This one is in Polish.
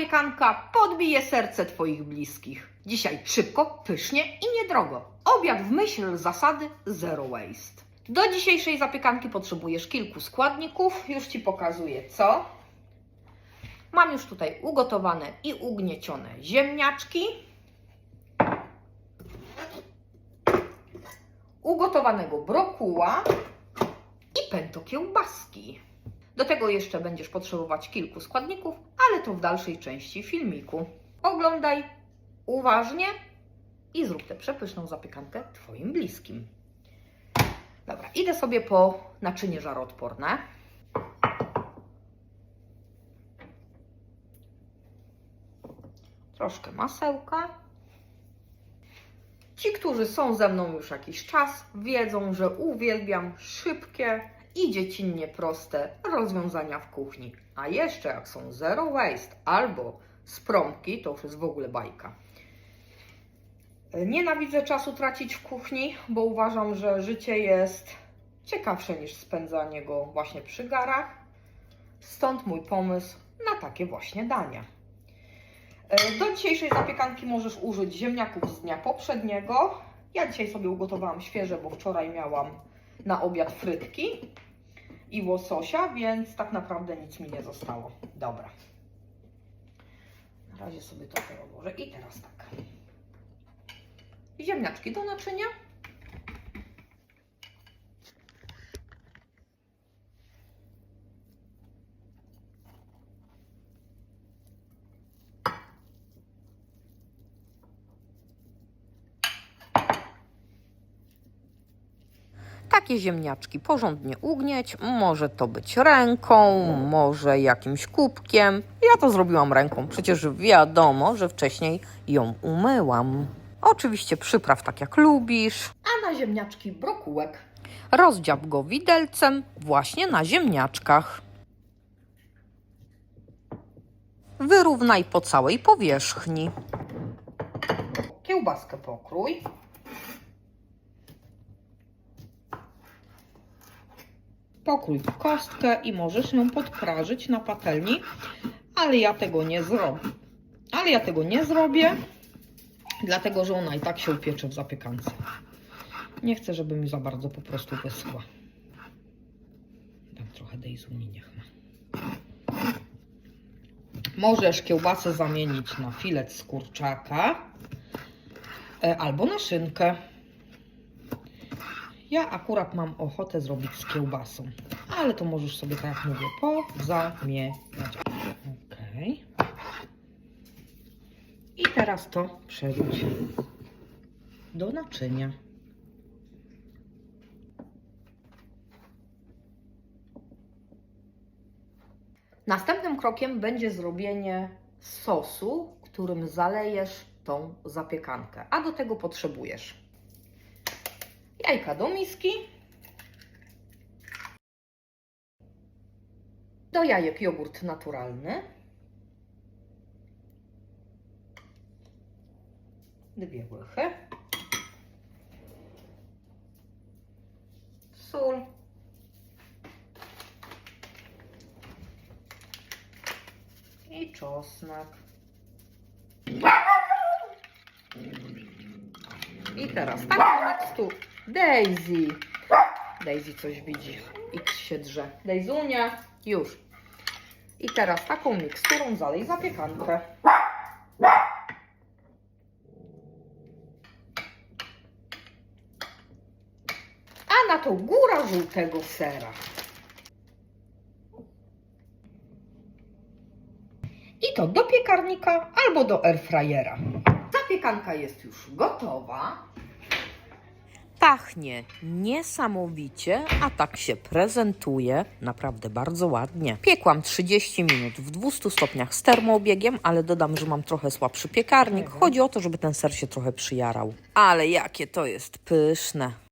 zapiekanka podbije serce Twoich bliskich. Dzisiaj szybko, pysznie i niedrogo. Obiad w myśl zasady zero waste. Do dzisiejszej zapiekanki potrzebujesz kilku składników. Już Ci pokazuję co. Mam już tutaj ugotowane i ugniecione ziemniaczki. Ugotowanego brokuła i pęto kiełbaski. Do tego jeszcze będziesz potrzebować kilku składników, ale to w dalszej części filmiku. Oglądaj uważnie i zrób tę przepyszną zapiekankę Twoim bliskim. Dobra, idę sobie po naczynie żaroodporne. Troszkę masełka. Ci, którzy są ze mną już jakiś czas, wiedzą, że uwielbiam szybkie i dziecinnie proste rozwiązania w kuchni. A jeszcze jak są zero waste albo z promki, to już jest w ogóle bajka. Nienawidzę czasu tracić w kuchni, bo uważam, że życie jest ciekawsze niż spędzanie go właśnie przy garach. Stąd mój pomysł na takie właśnie dania. E, Do dzisiejszej zapiekanki możesz użyć ziemniaków z dnia poprzedniego. Ja dzisiaj sobie ugotowałam świeże, bo wczoraj miałam na obiad frytki i łososia, więc tak naprawdę nic mi nie zostało. Dobra. Na razie sobie to odłożę. I teraz tak. Ziemniaczki do naczynia. Takie ziemniaczki porządnie ugnieć. Może to być ręką, może jakimś kubkiem. Ja to zrobiłam ręką, przecież wiadomo, że wcześniej ją umyłam. Oczywiście przypraw tak jak lubisz. A na ziemniaczki brokułek. Rozdziab go widelcem właśnie na ziemniaczkach. Wyrównaj po całej powierzchni. Kiełbaskę pokrój. Pokrój w kostkę i możesz ją podprażyć na patelni, ale ja tego nie zrobię. Ale ja tego nie zrobię, dlatego że ona i tak się upiecze w zapiekance. Nie chcę, żeby mi za bardzo po prostu wyschła. Dam trochę dejzuni, niech ma. Możesz kiełbasę zamienić na filet z kurczaka e, albo na szynkę. Ja akurat mam ochotę zrobić z kiełbasą, ale to możesz sobie, tak jak mówię, pozamieniać. Ok. I teraz to przerzuć do naczynia. Następnym krokiem będzie zrobienie sosu, którym zalejesz tą zapiekankę. A do tego potrzebujesz jajka do miski, do jajek jogurt naturalny, dwie łychy, sól, i czosnek. I teraz taką miksturę. Daisy. Daisy coś widzi. X się drze. Daizunia. Już. I teraz taką miksturą zalej zapiekankę. A na to góra żółtego sera. I to do piekarnika albo do airfryera. Zapiekanka jest już gotowa. Pachnie niesamowicie, a tak się prezentuje naprawdę bardzo ładnie. Piekłam 30 minut w 200 stopniach z termoobiegiem, ale dodam, że mam trochę słabszy piekarnik. Chodzi o to, żeby ten ser się trochę przyjarał. Ale jakie to jest pyszne.